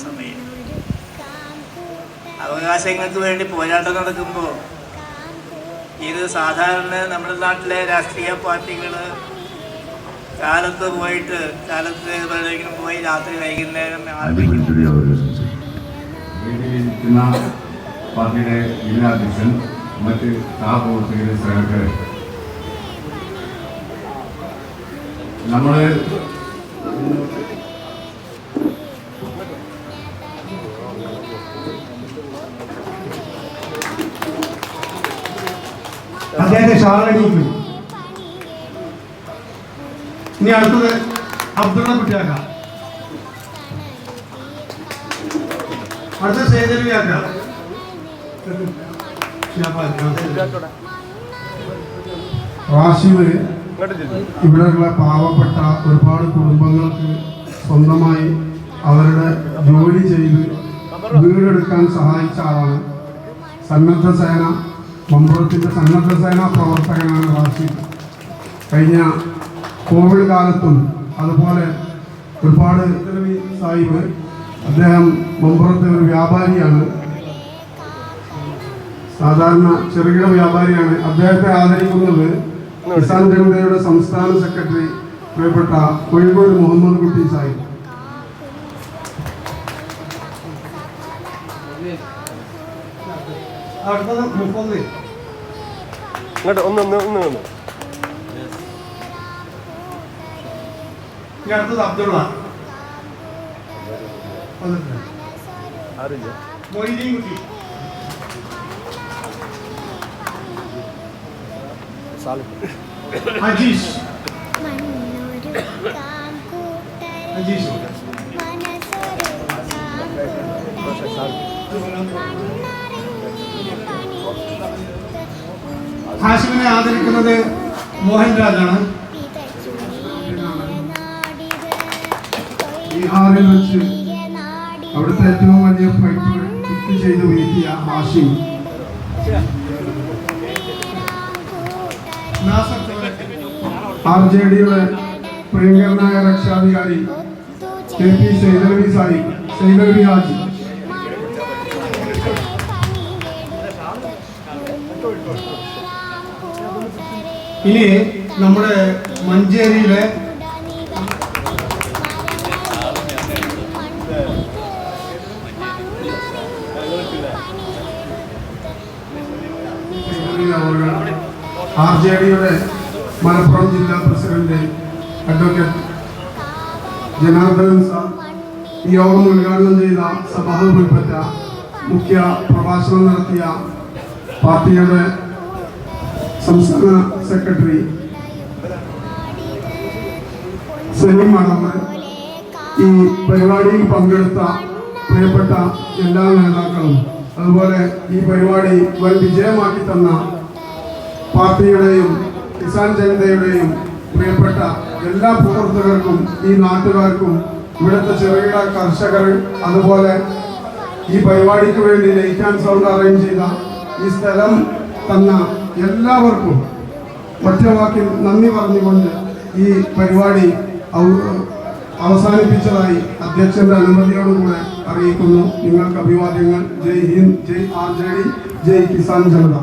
സമയം. അവകാശങ്ങൾക്ക് വേണ്ടി പോരാട്ടം നടക്കുമ്പോൾ ഇത് സാധാരണ നമ്മുടെ നാട്ടിലെ രാഷ്ട്രീയ പാർട്ടികൾ കാലത്ത് പോയിട്ട് കാലത്ത് എവിടെയെങ്കിലും പോയി രാത്രി വൈകുന്നേരം പാർട്ടിയുടെ ജില്ലാ അധ്യക്ഷൻ മറ്റ് സഹപ്രവർത്തകരെ സഹകരെ നമ്മൾ അദ്ദേഹത്തെ ഷാളണിയിക്കും ഇനി അടുത്തത് അബ്ദുള്ള കുട്ടിയാക്ക. അടുത്ത സേതലിയാക്ക റാഷിദ് ഇവിടെയുള്ള പാവപ്പെട്ട ഒരുപാട് കുടുംബങ്ങൾക്ക് സ്വന്തമായി അവരുടെ ജോലി ചെയ്ത് വീടെടുക്കാൻ സഹായിച്ച ആളാണ് സന്നദ്ധ സേന മമ്പുറത്തിന്റെ സന്നദ്ധ സേനാ പ്രവർത്തകനാണ് റാഷിദ് കഴിഞ്ഞ കോവിഡ് കാലത്തും അതുപോലെ ഒരുപാട് സാഹിബ് അദ്ദേഹം മമ്പുറത്തെ ഒരു വ്യാപാരിയാണ്. സാധാരണ ചെറുകിട വ്യാപാരിയാണ്. അദ്ദേഹത്തെ ആദരിക്കുന്നത് കിസാൻ ജനതയുടെ സംസ്ഥാന സെക്രട്ടറി പ്രിയപ്പെട്ട കോഴിക്കോട് മുഹമ്മദ് കുട്ടി സാഹിബ്. ഇങ്ങോട്ട് ഒന്ന് ഒന്ന് ഒന്ന് വന്നു അടുത്തത് അബ്ദുള്ള. ആരില്ല മൊയ്തീൻ കുട്ടി. അജീഷ്. അജീഷ്. ഹാഷിമിനെ ആദരിക്കുന്നത് മോഹൻരാജാണ് ബീഹാറിൽ വെച്ച് അവിടുത്തെ ഏറ്റവും വലിയ ഫൈറ്റ് ഫിറ്റ് ചെയ്ത് വീഴ്ത്തിയ ഹാഷിം ആർ ജെ ഡിയുടെ പ്രിയങ്കരനായ രക്ഷാധികാരി കെ പി സൈതലവി സായി സൈതലവി ഹാജി ഇനി നമ്മുടെ മഞ്ചേരിയിലെ ആർ ജെ ഡിയുടെ മലപ്പുറം ജില്ലാ പ്രസിഡന്റ് അഡ്വക്കേറ്റ് ജനാർദ്ദനൻ സാർ ഈ യോഗം ഉദ്ഘാടനം ചെയ്ത സഭാപുൽപ്പറ്റ മുഖ്യ പ്രഭാഷണം നടത്തിയ പാർട്ടിയുടെ സംസ്ഥാന സെക്രട്ടറി സലീം മടവ് ഈ പരിപാടിയിൽ പങ്കെടുത്ത പ്രിയപ്പെട്ട എല്ലാ നേതാക്കളും അതുപോലെ ഈ പരിപാടി വൻ വിജയമാക്കി തന്ന പാർട്ടിയുടെയും കിസാൻ ജനതയുടെയും പ്രിയപ്പെട്ട എല്ലാ പ്രവർത്തകർക്കും ഈ നാട്ടുകാർക്കും ഇവിടുത്തെ ചെറുകിട കർഷകർ അതുപോലെ ഈ പരിപാടിക്ക് വേണ്ടി ലൈറ്റ് ആൻഡ് സൗണ്ട് അറേഞ്ച് ചെയ്ത ഈ സ്ഥലം തന്ന എല്ലാവർക്കും ഒറ്റവാക്കിൽ നന്ദി പറഞ്ഞുകൊണ്ട് ഈ പരിപാടി അവസാനിപ്പിച്ചതായി അധ്യക്ഷന്റെ അനുമതിയോടുകൂടെ അറിയിക്കുന്നു. നിങ്ങൾക്ക് അഭിവാദ്യങ്ങൾ. ജയ് ഹിന്ദ് ജയ് ആർ ജെ ഡി ജയ് കിസാൻ ജനത.